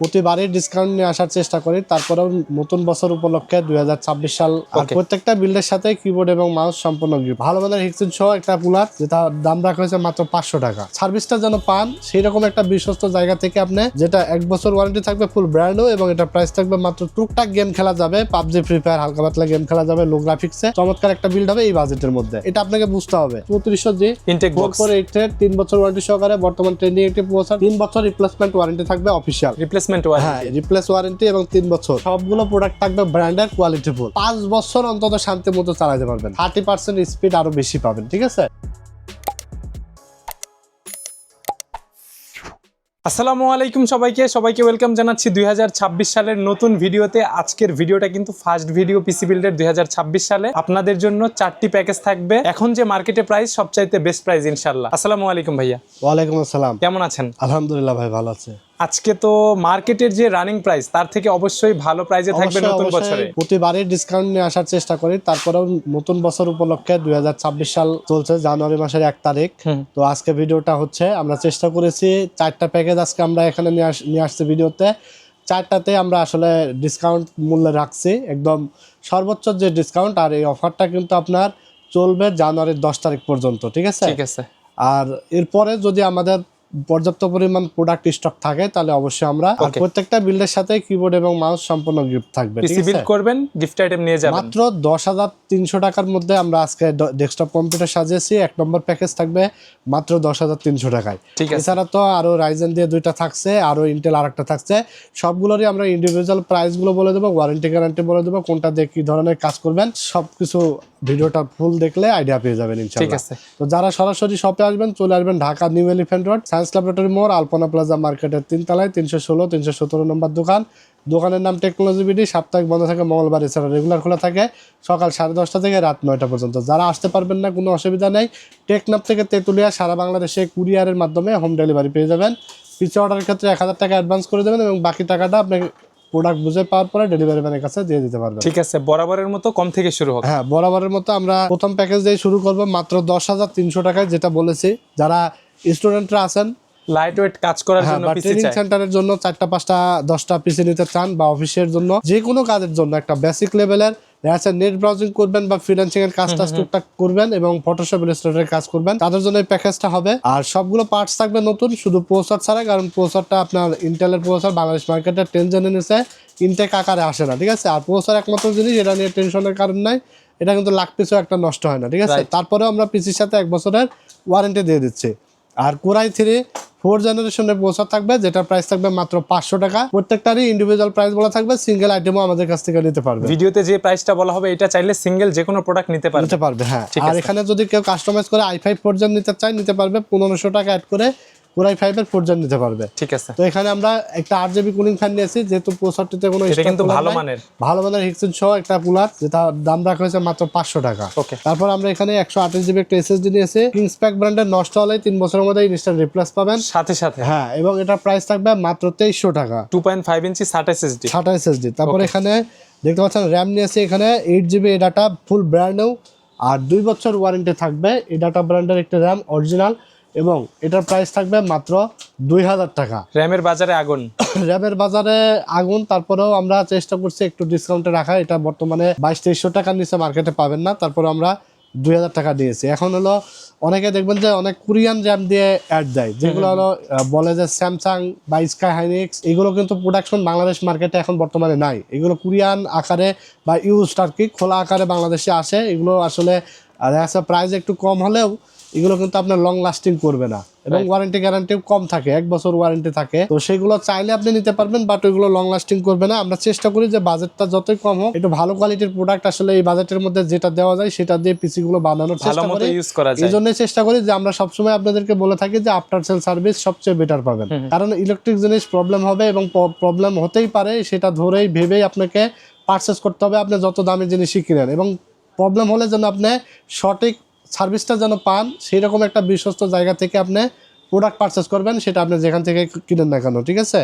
প্রতিবারই ডিসকাউন্ট নিয়ে আসার চেষ্টা করি। তারপরেও নতুন বছর উপলক্ষে দুই সাল আর Okay. প্রত্যেকটা বিল্ডের সাথে কিবোর্ড এবং মাউস সম্পূর্ণ ভালো মানের হিক্সিন সহ একটা কুলার যেটা দাম রাখা হয়েছে মাত্র পাঁচশো টাকা। সার্ভিসটা যেন পান সেই রকম একটা বিশ্বস্ত জায়গা থেকে আপনি যেটা এক বছর ওয়ারেন্টি থাকবে ফুল ব্র্যান্ডও এবং এটা প্রাইস থাকবে মাত্র টুকটাক গেম খেলা যাবে। পাবজি ফ্রি ফায়ার হালকা পাতলা গেম খেলা যাবে লো গ্রাফিক্সে চমৎকার একটা বিল্ড হবে এই বাজেটের মধ্যে। এটা আপনাকে বুঝতে হবে। চৌত্রিশশো জি ইনটেক ফোর এইট তিন বছর ওয়ারেন্টি সহকারে বর্তমান ট্রেন্ডিং একটি প্রসেসর তিন বছর রিপ্লেসমেন্ট ওয়ারেন্টি থাকবে অফিসিয়াল রিপ্লেসমেন্ট হ্যাঁ রিপ্লেস ওয়ারেন্টি এবং তিন বছর। সবগুলো প্রোডাক্ট থাকবে ব্র্যান্ডের কোয়ালিটি ফুল পাঁচ বছর অন্তত শান্তি মতো চালাতে পারবেন। থার্টি পার্সেন্ট স্পিড আরও বেশি পাবেন ঠিক আছে? আসসালামু আলাইকুম সবাইকে। সবাইকে ওয়েলকাম জানাচ্ছি দুই সালের নতুন ভিডিওতে। আজকের ভিডিওটা কিন্তু ফার্স্ট ভিডিও পিসি বিল্ডের দুই সালে। আপনাদের জন্য চারটি প্যাকেজ থাকবে। এখন যে মার্কেটে প্রাইস সবচাইতে বেস্ট প্রাইস ইনশাল্লাহ আসসালামু আলাইকুম ভাইয়া। ওয়ালাইকুম আসসালাম। কেমন আছেন? আলহামদুলিল্লাহ ভাই ভালো আছে। আজকে তো মার্কেটের যে রানিং প্রাইস তার থেকে অবশ্যই ভালো প্রাইসে থাকবে নতুন বছরে। প্রতিবারই ডিসকাউন্ট নিয়ে আসার চেষ্টা করি। তারপরেও নতুন বছর উপলক্ষে দুই হাজার ছাব্বিশ সাল চলছে জানুয়ারি মাসের এক তারিখ। তো আজকে ভিডিওটা হচ্ছে আমরা চেষ্টা করেছি চারটা প্যাকেজ আজকে আমরা এখানে নিয়ে আসছি ভিডিওতে। চারটাতে আমরা আসলে ডিসকাউন্ট মূল্যে রাখছি। একদম সর্বোচ্চ যে ডিসকাউন্ট আর এই অফারটা কিন্তু আপনার চলবে জানুয়ারির দশ তারিখ পর্যন্ত ঠিক আছে? ঠিক আছে। আর এরপরে যদি আমাদের পর্যাপ্ত পরিমাণ প্রোডাক্ট স্টক থাকে তাহলে অবশ্যই আমরা. প্রত্যেকটা বিল্ডের সাথে কিবোর্ড এবং মাউস সম্পূর্ণ গিফট থাকবে পিসি বিল্ড করবেন গিফট আইটেম নিয়ে যাবেন। মাত্র দশ হাজার তিনশো টাকার মধ্যে আমরা আজকে ডেস্কটপ কম্পিউটার সাজিয়েছি এক নম্বর প্যাকেজ থাকবে মাত্র দশ হাজার তিনশো টাকায়। ঠিক এছাড়া তো আরও রাইজেন দিয়ে দুইটা থাকছে আরও ইন্টেল আরেকটা থাকছে সবগুলোরই আমরা ইন্ডিভিজুয়াল প্রাইসগুলো বলে দেবো ওয়ারেন্টি গ্যারান্টি বলে দেবো কোনটা দিয়ে কি ধরনের কাজ করবেন সবকিছু ভিডিওটা ফুল দেখলে আইডিয়া পেয়ে যাবেন ঠিক আছে। তো যারা সরাসরি শপে আসবেন চলে আসবেন Dhaka New Elephant Road Science Laboratory মোড় আলপনা প্লাজা মার্কেটের তিনতলায় তিনশো ষোলো তিনশো সতেরো নম্বর দোকান। দোকানের নাম টেকনোলজি বিডি সাপ্তাহিক বন্ধ থাকে মঙ্গলবার এছাড়া রেগুলার খোলা থাকে সকাল সাড়ে দশটা থেকে রাত নয়টা পর্যন্ত। যারা আসতে পারবেন না কোনো অসুবিধা নেই। টেকনাপ থেকে তেঁতুলিয়া সারা বাংলাদেশে কুরিয়ারের মাধ্যমে হোম ডেলিভারি পেয়ে যাবেন। পিছু অর্ডারের ক্ষেত্রে এক হাজার টাকা অ্যাডভান্স করে দেবেন এবং বাকি টাকাটা আপনাকে প্রোডাক্ট বুঝে পাওয়ার পরে ডেলিভারি ম্যানের কাছে দিয়ে দিতে পারবেন। ঠিক আছে বরাবরের মতো কম থেকে শুরু হবে হ্যাঁ বরাবরের মতো আমরা প্রথম প্যাকেজ দিয়ে শুরু করব মাত্র দশ হাজার তিনশো টাকায় যেটা বলেছি। যারা স্টুডেন্টরা আছেন কাজ করার হ্যাঁ জন্য ট্রেনিং সেন্টারের জন্য চারটা পাঁচটা দশটা পিসি নিতে চান বা অফিসের জন্য যে কোনো কাজের জন্য একটা বেসিক লেভেলের দেখা নেট ব্রাউজিং করবেন বা ফ্রিল্যান্সিং এর কাজটা টুকটাক করবেন এবং ফটোশপ ইলাস্ট্রেটরের কাজ করবেন। তাদের জন্য এই প্যাকেজটা হবে। আর সবগুলো পার্টস থাকবে নতুন শুধু প্রসার ছাড়া কারণ প্রসারটা আপনার ইন্টেলের প্রসার বাংলাদেশ মার্কেটে টেন জেনে নিছে ইনটেক আকারে আসে না ঠিক আছে? আর প্রসার একমাত্র জিনিস এটা নিয়ে টেনশনের কারণ নাই। এটা কিন্তু লাখ পিছু একটা নষ্ট হয় না ঠিক আছে. তারপরেও আমরা পিসির সাথে এক বছরের ওয়ারেন্টি দিয়ে দিচ্ছি। আর কোরাই থ্রি ফোর জেনারেশনের প্রসার থাকবে যেটা প্রাইস থাকবে মাত্র পাঁচশো টাকা। প্রত্যেকটারই ইন্ডিভিজুয়াল প্রাইস বলা থাকবে সিঙ্গেল আইটেমও আমাদের কাছ থেকে নিতে পারবে। ভিডিওতে যে প্রাইসটা বলা হবে এটা চাইলে সিঙ্গেল যে কোনো প্রোডাক্ট নিতে পারবে। নিতে পারবে হ্যাঁ। আর এখানে যদি কেউ কাস্টমাইজ করে আই ফাইভ পর্যন্ত নিতে চায় নিতে পারবে। পনেরোশো টাকা অ্যাড করে কোরাই ফাইভের পর্যন্ত নিতে পারবে। ঠিক আছে। তো এখানে আমরা একটা আট জিবি কুলিং ফ্যান নিয়েছি যেহেতু প্রসারটিতে কোনো এটা কিন্তু ভালো মানের। ভালো মানের হিক্সিন সহ একটা কুলার যেটা দাম রাখা হয়েছে মাত্র পাঁচশো টাকা। ওকে তারপর আমরা এখানে একশো আঠাশ জিবি একটা এসএসডি নিয়েছি। কিংস প্যাক ব্র্যান্ডের নষ্ট হলে তিন বছরের মধ্যে ইনস্ট্যান্ট রিপ্লেস পাবেন। সাথে সাথে। হ্যাঁ এবং এটা প্রাইস থাকবে মাত্র তেইশশো টাকা। টু পয়েন্ট ফাইভ ইঞ্চি ষাট এসএসডি ছাটা এসএসডি তারপর এখানে দেখতে পাচ্ছেন র্যাম নিয়েছে এখানে এইট জিবি ডাটা ফুল ব্র্যান্ডেও আর দুই বছর ওয়ারেন্টি থাকবে এই ডাটা ব্র্যান্ডের একটা র্যাম অরিজিনাল এবং এটার প্রাইস থাকবে মাত্র দুই হাজার টাকা। র্যামের বাজারে আগুন। র্যামের বাজারে আগুন তারপরেও আমরা চেষ্টা করছি একটু ডিসকাউন্টে রাখা। এটা বর্তমানে বাইশ তেইশশো টাকার নিচে মার্কেটে পাবেন না তারপরে আমরা দুই হাজার টাকা দিয়েছি। এখন হলো অনেকে দেখবেন যে অনেক কোরিয়ান র্যাম দিয়ে অ্যাড দেয় যেগুলো হলো বলে যে স্যামসাং বা স্কাই হাইনিক্স এগুলো কিন্তু প্রোডাকশন বাংলাদেশ মার্কেটে এখন বর্তমানে নাই। এগুলো কোরিয়ান আকারে বা ইউজ আর কি খোলা আকারে বাংলাদেশে আসে। এগুলো আসলে দেখা প্রাইস একটু কম হলেও এগুলো কিন্তু আপনার লং লাস্টিং করবে না। এবং ওয়ারেন্টি গ্যারান্টি কম থাকে এক বছর ওয়ারেন্টি থাকে। তো সেগুলো চাইলে আপনি নিতে পারবেন বাট ওইগুলো লং লাস্টিং করবে না। আমরা চেষ্টা করি যে বাজেটটা যতই কম হোক একটু ভালো কোয়ালিটির প্রোডাক্ট আসলে এই বাজেটের মধ্যে যেটা দেওয়া যায় সেটা দিয়ে পিসি গুলো বানানোর চেষ্টা করি। এই যায়। জন্যই চেষ্টা করি যে আমরা সবসময় আপনাদেরকে বলে থাকি যে আফটার সেল সার্ভিস সবচেয়ে বেটার পাবেন। কারণ ইলেকট্রিক জিনিস প্রবলেম হবে এবং প্রবলেম হতেই পারে সেটা ধরেই ভেবেই আপনাকে পারচেস করতে হবে। আপনি যত দামি জিনিসই কিনেন এবং প্রবলেম হলে যেন আপনি সঠিক সার্ভিসটা যেন পান সেই রকম একটা বিশ্বস্ত জায়গা থেকে আপনি প্রোডাক্ট পারচেস করবেন, সেটা আপনি যেখান থেকে কিনেন না কেন, ঠিক আছে?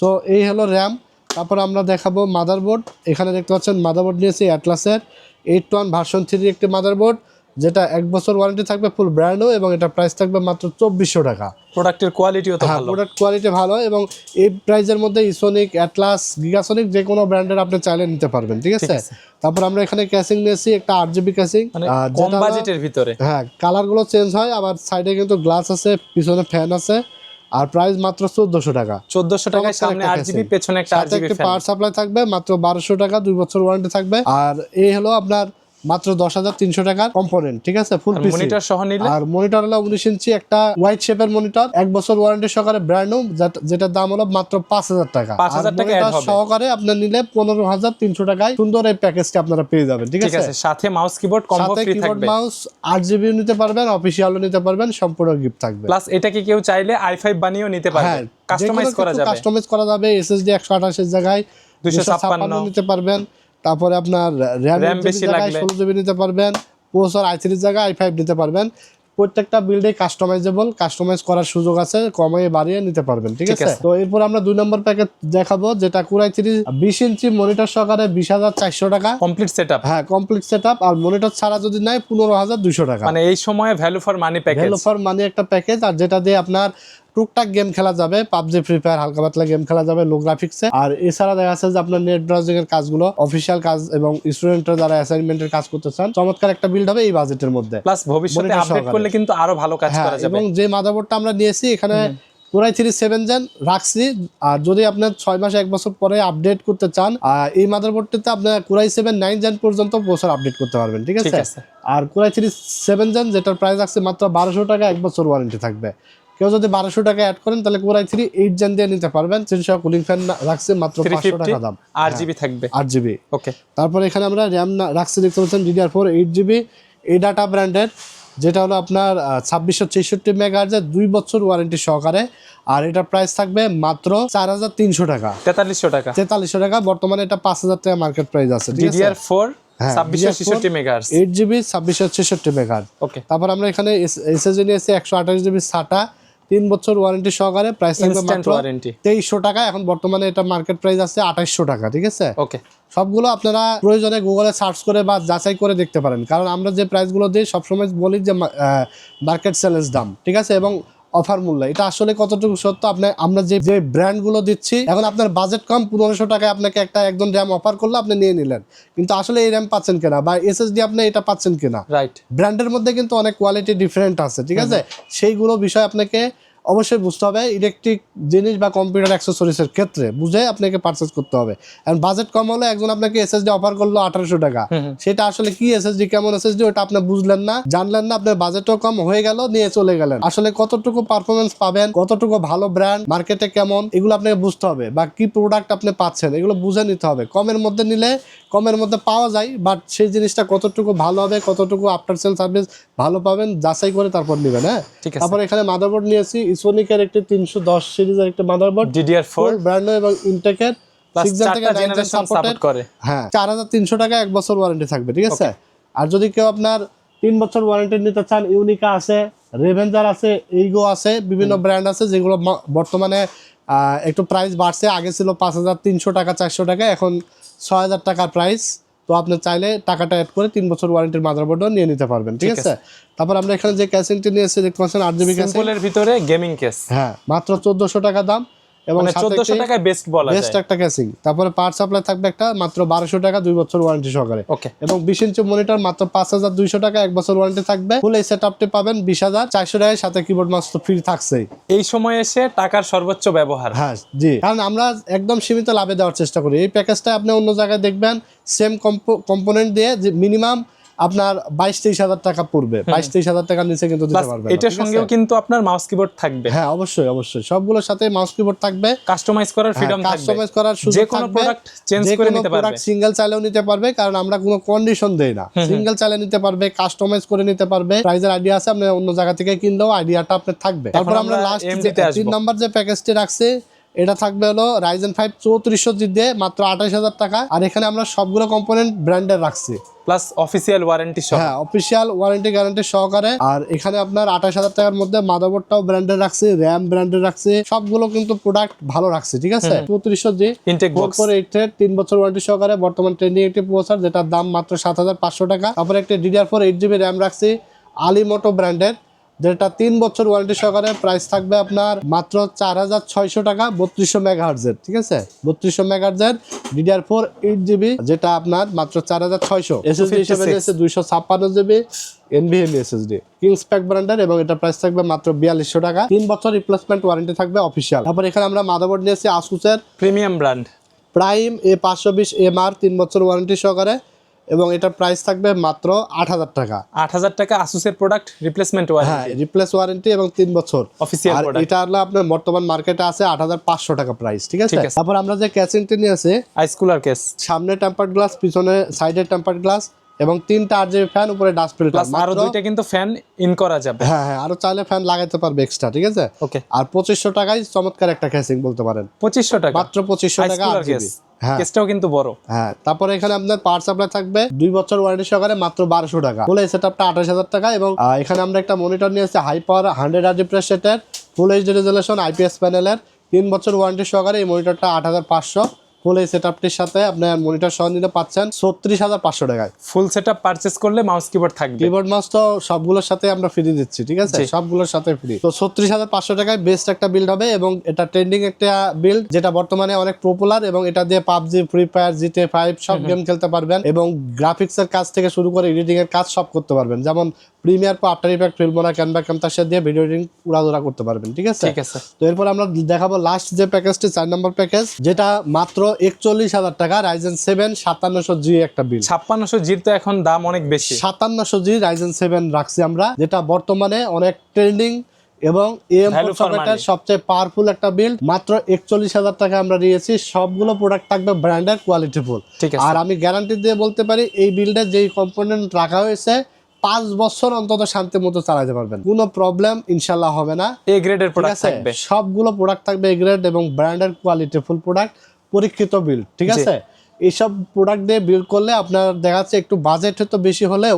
তো এই হলো র্যাম তারপর আমরা দেখাবো মাদারবোর্ড এখানে দেখতে পাচ্ছেন মাদারবোর্ড নিয়েছি অ্যাটলাসের এইট ওয়ান ভার্সন থ্রির একটি মাদারবোর্ড যেটা এক বছর ওয়ারেন্টি থাকবে ফুল ব্র্যান্ডও এবং এটা প্রাইস থাকবে মাত্র চব্বিশশো টাকা। প্রোডাক্টের কোয়ালিটিও হ্যাঁ প্রোডাক্ট কোয়ালিটি ভালো এবং এই প্রাইসের মধ্যে ইসোনিক অ্যাটলাস গিগাসোনিক যে কোনো ব্র্যান্ডের আপনি চাইলে নিতে পারবেন ঠিক আছে। তারপর আমরা এখানে ক্যাসিং নিয়েছি একটা আট জিবি ক্যাসিং কম বাজেটের ভিতরে। হ্যাঁ কালারগুলো চেঞ্জ হয় আবার সাইডে কিন্তু গ্লাস আছে পিছনে ফ্যান আছে আর প্রাইস মাত্র চোদ্দশো টাকা। চোদ্দশো টাকায় চমৎকার সামনে। পেছনে একটা পাওয়ার সাপ্লাই থাকবে মাত্র বারোশো টাকা দুই বছর ওয়ারেন্টি থাকবে। আর এই হলো আপনার মাত্র দশ হাজার তিনশো টাকার কম্পোনেন্ট ঠিক আছে? ফুল মনিটর সহ নিলে? আর মনিটর হলো উনিশ ইঞ্চি একটা হোয়াইট শেপের মনিটর এক বছর ওয়ারেন্টি সহকারে ব্র্যান্ড যেটার দাম হলো মাত্র পাঁচ হাজার টাকা। 5,000 আর টাকা। সহকারে আপনার নিলে পনেরো হাজার তিনশো টাকায় সুন্দর এই প্যাকেজটি আপনারা পেয়ে যাবেন ঠিক আছে? সাথে mouse keyboard combo free keyboard mouse আট জিবি নিতে পারবেন অফিসিয়ালও নিতে পারবেন সম্পূর্ণ গিফট থাকবে। প্লাস এটাকে কেউ চাইলে আই ফাইভ বানিয়েও নিতে পারবে। হ্যাঁ কাস্টমাইজ করা যাবে। কাস্টমাইজ করা যাবে এসএসডি একশো আঠাশের জায়গায় 256 নিতে পারবেন। তারপরে আপনার র্যাম বেশি লাগলে। ষোলো জিবি নিতে পারবেন প্রসেসর আই থ্রির জায়গায় আই ফাইভ নিতে পারবেন। প্রত্যেকটা বিল্ডে কাস্টমাইজেবল কাস্টমাইজ করার সুযোগ আছে কমিয়ে বাড়িয়ে নিতে পারবেন ঠিক আছে। তো এরপর আমরা দুই নম্বর প্যাকেজ দেখাবো যেটা কুরাই থ্রি বিশ ইঞ্চি মনিটর সহকারে বিশ হাজার চারশো টাকা। কমপ্লিট সেটআপ হ্যাঁ কমপ্লিট সেট আর মনিটর ছাড়া যদি নাই পনেরো হাজার দুশো টাকা। মানে এই সময়ে value for money package value for money একটা প্যাকেজ আর যেটা দিয়ে আপনার টুকটাক গেম খেলা যাবে পাবজি ফ্রি ফায়ার হালকা পাতলা গেম খেলা যাবে লো গ্রাফিক্সে আর এছাড়া দেখা যাচ্ছে যে আপনার নেট ব্রাউজিং এর কাজগুলো অফিসিয়াল কাজ এবং স্টুডেন্টরা যারা অ্যাসাইনমেন্টের কাজ করতে চান চমৎকার একটা বিল্ড হবে এই বাজেটের মধ্যে। প্লাস ভবিষ্যতে আপডেট করলে কিন্তু আরও ভালো কাজ হ্যাঁ করা যাবে। এবং যে মাদারবোর্ডটা আমরা নিয়েছি এখানে কোরাই থ্রি সেভেন জেন রাখছি। আর যদি আপনার ছয় মাস এক বছর পরে আপডেট করতে চান এই মাদারবোর্ডটিতে আপনার কোরাই সেভেন নাইন জেন পর্যন্ত বছর আপডেট করতে পারবেন ঠিক আছে? আছে। আর core i three seven gen যেটার প্রাইস আছে মাত্র বারোশো টাকা এক বছর ওয়ারেন্টি থাকবে। কেউ যদি বারোশো টাকা অ্যাড করেন তাহলে কোরাই থ্রি এইট জেন দিয়ে নিতে পারবেন। তিনশো কুলিং ফ্যান রাখছে মাত্র পাঁচশো টাকা দাম। আর জিবি থাকবে। আট জিবি ওকে তারপরে এখানে আমরা র্যাম রাখছি দেখতে পাচ্ছেন ডিডিআর ফোর এইট জিবি এই ডাটা ব্র্যান্ডের যেটা হলো আপনার ছাব্বিশশো ছেষট্টি মেগাহার্জের দুই বছর ওয়ারেন্টি সহকারে। আর এটার প্রাইস থাকবে মাত্র চার হাজার তিনশো টাকা। তেতাল্লিশশো টাকা। তেতাল্লিশশো টাকা বর্তমানে এটা পাঁচ হাজার টাকা মার্কেট প্রাইস আছে ডিডিআর ফোর হ্যাঁ, ছাব্বিশশো DDR4 ছেষট্টি মেগাহার্স এইট জিবি ছাব্বিশশো ছেষট্টি মেগাহার্জ ওকে তারপর আমরা এখানে এসএসডি নিয়েছি একশো আঠাশ জিবি সাটা তিন বছর ওয়ারেন্টি সহকারে প্রাইস থাকবে মাত্র তেইশশো টাকা। এখন বর্তমানে এটা মার্কেট প্রাইস আছে আঠাইশশো টাকা ঠিক আছে? ওকে সবগুলো আপনারা প্রয়োজনে গুগলে সার্চ করে বা যাচাই করে দেখতে পারেন। কারণ আমরা যে প্রাইসগুলো দিই সবসময় বলি যে মার্কেট চ্যালেঞ্জ দাম ঠিক আছে? এবং অফার মূল্য। এটা আসলে কতটুকু সত্য? আপনি আমরা যে যে ব্র্যান্ডগুলো দিচ্ছি এখন আপনার বাজেট কম পনেরোশো টাকায় আপনাকে একটা একদম র্যাম অফার করলে আপনি নিয়ে নিলেন। কিন্তু আসলে এই র্যাম পাচ্ছেন কিনা বা এসএসডি আপনি এটা পাচ্ছেন কিনা? রাইট ব্র্যান্ডের মধ্যে কিন্তু অনেক কোয়ালিটি ডিফারেন্ট আছে ঠিক আছে? সেইগুলো বিষয় আপনাকে অবশ্যই বুঝতে হবে ইলেকট্রিক জিনিস বা কম্পিউটার অ্যাক্সেসরিজের ক্ষেত্রে বুঝে আপনাকে পারচেস করতে হবে। কারণ বাজেট কম হলে একজন আপনাকে এসএসডি অফার করল আঠারোশো টাকা। সেটা আসলে কি এসএসডি কেমন এসএসডি ওটা আপনি বুঝলেন না। জানলেন না আপনার বাজেটও কম হয়ে গেল নিয়ে চলে গেলেন। আসলে কতটুকু পারফরমেন্স পাবেন কতটুকু ভালো ব্র্যান্ড মার্কেটে কেমন এগুলো আপনাকে বুঝতে হবে। বা কি প্রোডাক্ট আপনি পাচ্ছেন এগুলো বুঝে নিতে হবে। কমের মধ্যে নিলে কমের মধ্যে পাওয়া যায় বাট সেই জিনিসটা কতটুকু ভালো হবে কতটুকু আফটার সেল সার্ভিস ভালো পাবেন যাচাই করে তারপর নেবেন হ্যাঁ? ঠিক আছে। তারপর এখানে মাদারবোর্ড নিয়েছি ইসোনিকের একটি তিনশো দশ সিরিজের একটা মাদারবোর্ড ডিডিআর ফোর ব্র্যান্ড এবং ইনটেকের সাপোর্ট করে। হ্যাঁ। চার হাজার তিনশো টাকা এক বছর ওয়ারেন্টি থাকবে ঠিক আছে? আর যদি কেউ আপনার তিন বছর ওয়ারেন্টি নিতে চান ইউনিকা আছে রেভেঞ্জার আছে এইগো আছে বিভিন্ন ব্র্যান্ড আছে যেগুলো বর্তমানে আহ, একটু প্রাইস বাড়ছে আগে ছিল পাঁচ হাজার তিনশো টাকা চারশো টাকা এখন ছয় হাজার টাকার প্রাইস তো আপনি চাইলে টাকাটা অ্যাড করে তিন বছর ওয়ারেন্টির মাদারবোর্ডও নিয়ে নিতে পারবেন ঠিক আছে? তারপর আমরা এখানে যে ক্যাসিংটি নিয়েছি দেখতে পাচ্ছেন আট জিবি ক্যাসিং ভিতরে গেমিং কেস হ্যাঁ মাত্র চোদ্দশো টাকা দাম। এবং মানে টাকায় বেস্ট বলা বেস্ট একটা তারপরে পাওয়ার সাপ্লাই থাকবে একটা মাত্র টাকা বছর ওয়ারেন্টি সহকারে। ওকে এবং বিশ ইঞ্চি মনিটর মাত্র পাঁচ হাজার দুইশো টাকা এক বছর ওয়ারেন্টি থাকবে। ফুল এই পাবেন বিশ হাজার চারশো টাকার সাথে কিবোর্ড মাউস তো ফ্রি থাকছেই। এই সময় এসে টাকার সর্বোচ্চ ব্যবহার। হ্যাঁ জি। কারণ আমরা একদম সীমিত লাভে দেওয়ার চেষ্টা করি। এই প্যাকেজটা আপনি অন্য জায়গায় দেখবেন সেম কম্পোনেন্ট দিয়ে যে মিনিমাম আপনার বাইশ তেইশ হাজার টাকা পড়বে। বাইশ তেইশ হাজার টাকার নিচে কিন্তু দিতে পারবেন এটার সঙ্গেও কিন্তু আপনার মাউস কিবোর্ড থাকবে। হ্যাঁ অবশ্যই অবশ্যই। সবগুলোর সাথে মাউস কিবোর্ড থাকবে। কাস্টমাইজ করার ফ্রিডম থাকবে। কাস্টমাইজ করার সুযোগ যে কোনো প্রোডাক্ট চেঞ্জ করে নিতে পারবে। প্রোডাক্ট সিঙ্গেল চাইলেও নিতে পারবে কারণ আমরা কোনো কন্ডিশন দেই না। সিঙ্গেল চাইলে নিতে পারবে কাস্টমাইজ করে নিতে পারবে। প্রাইজের আইডিয়া আছে আপনি অন্য জায়গা থেকে কিনলেও আইডিয়াটা আপনার থাকবে। তারপর আমরা লাস্ট তিন নাম্বার যে প্যাকেজটি রাখছি এটা থাকবে হলো রাইজেন ফাইভ চৌত্রিশশো জি দিয়ে মাত্র আঠাশ হাজার টাকা। আর এখানে আমরা সবগুলো কম্পোনেন্ট ব্র্যান্ডের রাখছি। প্লাস অফিসিয়াল ওয়ারেন্টি সহ। হ্যাঁ অফিসিয়াল ওয়ারেন্টি গ্যারান্টি সহকারে। আর এখানে আপনার আঠাশ হাজার টাকার মধ্যে মাদারবোর্ডটাও ব্র্যান্ডের রাখছি র্যাম ব্র্যান্ডের রাখছি। সবগুলো কিন্তু প্রোডাক্ট ভালো রাখছি ঠিক আছে? চৌত্রিশশো G intake box four eight তিন বছর ওয়ারেন্টি সহকারে বর্তমান ট্রেন্ডিং একটি প্রসেসর যেটার দাম মাত্র সাত হাজার পাঁচশো টাকা। তারপরে একটি DDR four eight GB RAM রাখছি আলিমোটো ব্র্যান্ডের যেটা তিন বছর ওয়ারেন্টি সহকারে প্রাইস থাকবে আপনার মাত্র চার হাজার ছয়শো টাকা বত্রিশশো মেগাহার্জের ঠিক আছে? বত্রিশশো মেগাহার্জের ডিডিআর ফোর এইট জিবি যেটা আপনার মাত্র চার হাজার ছয়শো। এসএসডি হিসেবে 56 রয়েছে দুইশো ছাপ্পান্ন GB NVMe SSD KingSpec ব্র্যান্ডের এবং এটা প্রাইস থাকবে মাত্র বিয়াল্লিশশো টাকা। তিন বছর রিপ্লেসমেন্ট ওয়ারেন্টি থাকবে অফিসিয়াল তারপর এখানে আমরা মাদারবোর্ড নিয়েছি আসুসের প্রিমিয়াম ব্র্যান্ড প্রাইম এ পাঁচশো বিশ এম আর তিন বছর ওয়ারেন্টি সহকারে। এবং এটার প্রাইস থাকবে মাত্র আট হাজার টাকা। আট হাজার টাকা আসুসের প্রোডাক্ট রিপ্লেসমেন্ট হ্যাঁ রিপ্লেস ওয়ারেন্টি এবং তিন বছর। অফিসিয়াল এটা হলো আপনার বর্তমান মার্কেটে আছে আট হাজার পাঁচশো টাকা প্রাইস ঠিক আছে? তারপর আমরা যে ক্যাচিংটি আছে আইসকুলার কেস সামনে টেম্পার্ড গ্লাস পিছনে সাইডের টেম্পার্ড গ্লাস এবং তিনটা আর জিবি ফ্যান উপরে ডাস্ট ফিল্টার আরও দুইটা কিন্তু ফ্যান ইন করা যাবে। হ্যাঁ হ্যাঁ আরও চাইলে ফ্যান লাগাইতে পারবে এক্সট্রা ঠিক আছে? ওকে আর পঁচিশশো টাকায় চমৎকার একটা ক্যাচিং বলতে পারেন। পঁচিশশো টাকা। মাত্র পঁচিশশো টাকা আইসকুলার আট কেস জিবি হ্যাঁ। কেসটাও কিন্তু বড়। হ্যাঁ তারপরে এখানে আপনার পাওয়ার সাপ্লাই থাকবে। দুই বছর ওয়ারেন্টি সহকারে মাত্র বারোশো টাকা। ফুল এই সেটআপটা আঠাশ হাজার টাকা এবং এখানে আমরা একটা মনিটর নিয়েছি high power hundred R refresh সেটের ফুল এইচডি রেজলেশন আইপিএস প্যানেলের তিন বছর ওয়ারেন্টি সহকারে এই মনিটরটা আট হাজার পাঁচশো। ফুল এই সেটআপটির সাথে আপনার মনিটর সহ নিতে পাচ্ছেন ছত্রিশ হাজার পাঁচশো টাকায়। ফুল সেটআপ পারচেজ করলে মাউস কিবোর্ড থাকবে। কিবোর্ড মাউস তো সবগুলোর সাথে আমরা ফ্রি দিচ্ছি ঠিক আছে? সবগুলোর সাথে ফ্রি তো ছত্রিশ হাজার পাঁচশো টাকায় বেস্ট একটা বিল্ড হবে এবং এটা ট্রেন্ডিং একটা বিল্ড যেটা বর্তমানে অনেক পপুলার এবং এটা দিয়ে PUBG free fire GTA five সব গেম খেলতে পারবেন এবং গ্রাফিক্স এর কাজ থেকে শুরু করে এডিটিং এর কাজ সব করতে পারবেন। যেমন Premiere Pro After Effect Filmora Canva ক্যামতাসের দিয়ে ভিডিও এডিটিং উড়াদুরা করতে পারবেন ঠিক আছে? ঠিক আছে। তো এরপর আমরা দেখাবো লাস্ট যে প্যাকেজটি চার নম্বর প্যাকেজ যেটা মাত্র একচল্লিশ হাজার টাকা রাইজেন সেভেন সাতান্নশো জি একটা বিল ছাপ্পান্নশো জির তো এখন দাম অনেক বেশি। সাতান্নশো জি রাইজেন সেভেন রাখছি আমরা যেটা বর্তমানে অনেক ট্রেন্ডিং এবং এম সবচেয়ে পাওয়ারফুল একটা বিল মাত্র একচল্লিশ হাজার টাকা আমরা দিয়েছি সবগুলো প্রোডাক্ট থাকবে কোয়ালিটিফুল ঠিক আর আমি গ্যারান্টি দিয়ে বলতে পারি এই বিলটা যেই কম্পোনেন্ট রাখা হয়েছে পাঁচ বছর অন্তত শান্তি মতো চালাতে পারবেন। কোনো প্রবলেম ইনশাল্লাহ হবে না। এ গ্রেডের প্রোডাক্ট থাকবে। সবগুলো প্রোডাক্ট থাকবে গ্রেড এবং ব্র্যান্ডের কোয়ালিটি ফুল প্রোডাক্ট পরীক্ষিত বিল ঠিক আছে? এইসব প্রোডাক্ট দিয়ে বিল্ড করলে আপনার দেখা যাচ্ছে একটু বাজেট তো বেশি হলেও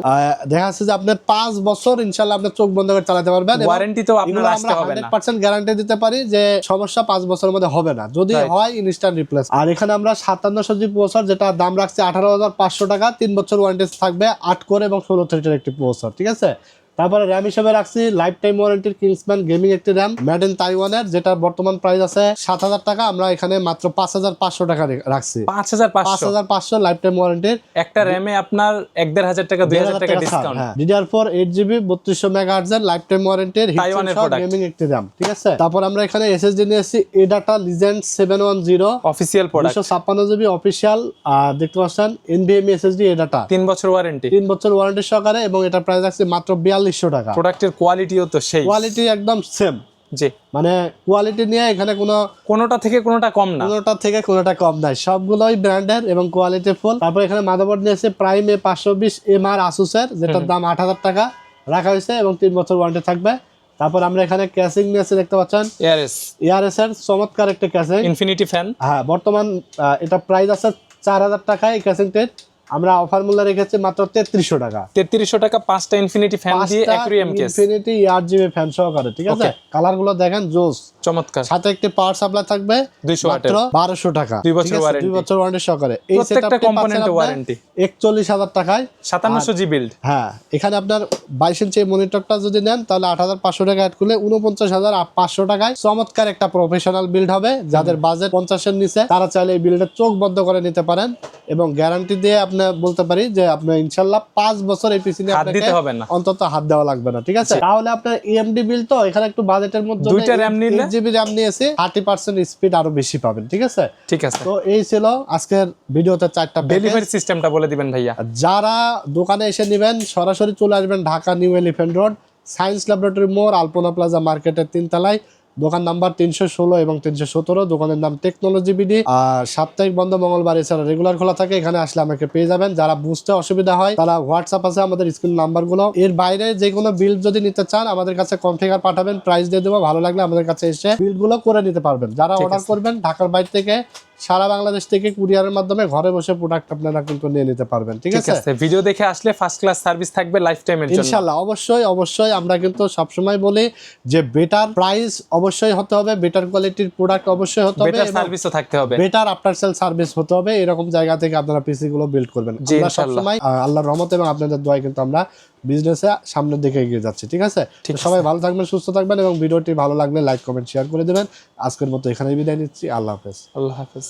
দেখা যাচ্ছে যে আপনার পাঁচ বছর ইনশাল্লাহ আপনার চোখ বন্ধ করে চালাতে পারবেন ওয়ারেন্টি তো আপনার আসতে হবে না। পার্সেন্ট গ্যারান্টি দিতে পারি যে সমস্যা পাঁচ বছরের মধ্যে হবে না। যদি হয় ইনস্ট্যান্ট রিপ্লেস আর এখানে আমরা সাতান্ন সজি প্রসেসর যেটা দাম রাখছে আঠারো হাজার পাঁচশো টাকা তিন বছর ওয়ারেন্টি থাকবে আট করে এবং ষোলো থ্রেটের একটি প্রসেসর ঠিক আছে? তারপরে র্যাম হিসেবে রাখছি লাইফ টাইম ওয়ারেন্টির কিংসম্যান গেমিং একটি র্যাম মেড ইন তাইওয়ানের যেটা বর্তমান প্রাইস আছে সাত হাজার টাকা। আমরা এখানে মাত্র পাঁচ হাজার পাঁচশো টাকা রাখছি। পাঁচ হাজার পাঁচ হাজার পাঁচশো লাইফ টাইম ওয়ারেন্টির একটা র্যামে আপনার এক দেড় হাজার টাকা দুই হাজার টাকা discount DDR four eight GB বত্রিশশো মেগা হার্জের লাইফ টাইম ওয়ারেন্টির গেমিং একটি র্যাম ঠিক আছে? তারপর আমরা এখানে এসএসডি নিয়ে এসেছি ADATA Legend seven one zero official দুশো ছাপ্পান্ন জিবি অফিসিয়াল আর দেখতে পাচ্ছেন এনবিএমই এসএসডি এডাটা তিন বছর ওয়ারেন্টি তিন বছর ওয়ারেন্টি সহকারে এবং এটা প্রাইস আছে মাত্র বিয়াল্লিশশো টাকা। প্রোডাক্টের কোয়ালিটিও তো সেই। কোয়ালিটি একদম সেম জি। মানে কোয়ালিটি নিয়ে এখানে কোনো কোনোটা থেকে কোনোটা কম না। কোনোটা থেকে কোনোটা কম নাই। সবগুলোই ব্র্যান্ডের এবং কোয়ালিটি ফুল তারপর এখানে মাদারবোর্ড নিয়েছে প্রাইম এ পাঁচশো বিশ এম আর আসুসের যেটার দাম আট হাজার টাকা রাখা হয়েছে এবং তিন বছর ওয়ারেন্টি থাকবে। তারপর আমরা এখানে ক্যাসিং নিয়েছে দেখতে পাচ্ছেন? এয়ারএস ইয়ারএস এর চমৎকার একটা ক্যাসিং ইনফিনিটি ফ্যান হ্যাঁ বর্তমান এটা প্রাইস আছে চার হাজার টাকায় এই ক্যাসিংটির আমরা অফার মূল্য রেখেছি মাত্র তেত্রিশশো টাকা। তেত্রিশশো টাকা পাঁচটা ইনফিনিটি ফ্যান দিয়ে অ্যাকুরিয়াম কেস ইনফিনিটি আট জিবি ফ্যান সহকারে ঠিক আছে? কালারগুলো দেখেন জোস। চমৎকার। সাথে একটি পাওয়ার সাপ্লাই থাকবে 200 মাত্র বারোশো টাকা দুই বছর আছে? দুই বছর ওয়ারেন্টি সহকারে। এই সেটআপটি পাচ্ছেন একচল্লিশ হাজার টাকায়। সাতান্নশো জি বিল্ড হ্যাঁ এখানে আপনার বাইশ ইঞ্চি মনিটরটা যদি নেন তাহলে আট হাজার পাঁচশো টাকা অ্যাড করলে উনপঞ্চাশ হাজার পাঁচশো টাকায় চমৎকার একটা প্রফেশনাল বিল্ড হবে। যাদের বাজেট পঞ্চাশের নিচে তারা চাইলে এই বিল্ডের চোখ বন্ধ করে নিতে পারেন এবং গ্যারান্টি দিয়ে আপনি বলতে পারি যে আপনি ইনশাল্লাহ পাঁচ বছর এই পিসি হাত দিতে হবে না। অন্তত হাত দেওয়া লাগবে না ঠিক আছে? তাহলে আপনার ইএমডি বিল তো এখানে একটু বাজেটের মধ্যে দুইটা RAM নিলে? জিবি র্যাম নিয়েছি থার্টি পার্সেন্ট স্পিড আরও বেশি পাবেন ঠিক আছে? ঠিক আছে। তো এই ছিল আজকের ভিডিওতে চারটা। ডেলিভারি সিস্টেমটা বলে দিবেন ভাইয়া। যারা দোকানে এসে নেবেন সরাসরি চলে আসবেন Dhaka New Elephant Road Science Laboratory মোড় আলপনা প্লাজা মার্কেটের তিনতলায়। দোকান নাম্বার তিনশো ষোলো এবং তিনশো সতেরো দোকানের নাম টেকনোলজি বিডি আর সাপ্তাহিক বন্ধ মঙ্গলবার এছাড়া রেগুলার খোলা থাকে এখানে আসলে আমাকে পেয়ে যাবেন। যারা বুঝতে অসুবিধা হয় তারা হোয়াটসঅ্যাপ আছে আমাদের স্ক্রিন নাম্বারগুলো এর বাইরে যে কোনো বিল যদি নিতে চান আমাদের কাছে কনফিগার পাঠাবেন প্রাইস দিয়ে দেবো ভালো লাগলে আমাদের কাছে এসে বিলগুলো করে নিতে পারবেন। যারা অর্ডার করবেন ঢাকার বাইরে থেকে সারা বাংলাদেশ থেকে কুরিয়ারের মাধ্যমে ঘরে বসে প্রোডাক্ট আপনারা কিন্তু নিয়ে নিতে পারবেন ঠিক আছে? ভিডিও দেখে আসলে ফার্স্ট ক্লাস সার্ভিস থাকবে লাইফ টাইমের জন্য। ইনশাল্লাহ অবশ্যই অবশ্যই আমরা কিন্তু সবসময় বলি যে বেটার প্রাইস অবশ্যই হতে হবে বেটার কোয়ালিটির প্রোডাক্ট অবশ্যই হতে হবে বেটার সার্ভিসও থাকতে হবে। বেটার আফটার সেল সার্ভিস হতে হবে এরকম জায়গা থেকে আপনারা পিসি গুলো বিল্ড করবেন। আমরা। সবসময় আহ, আল্লাহর রহমত এবং আপনাদের দোয়ায় কিন্তু আমরা বিজনেসে সামনের দিকে এগিয়ে যাচ্ছে ঠিক আছে? ঠিক সবাই ভালো থাকবেন সুস্থ থাকবেন এবং ভিডিওটি ভালো লাগলে লাইক কমেন্ট শেয়ার করে দেবেন। আজকের মতো এখানেই বিদায় নিচ্ছি। আল্লাহ হাফেজ। আল্লাহ হাফেজ।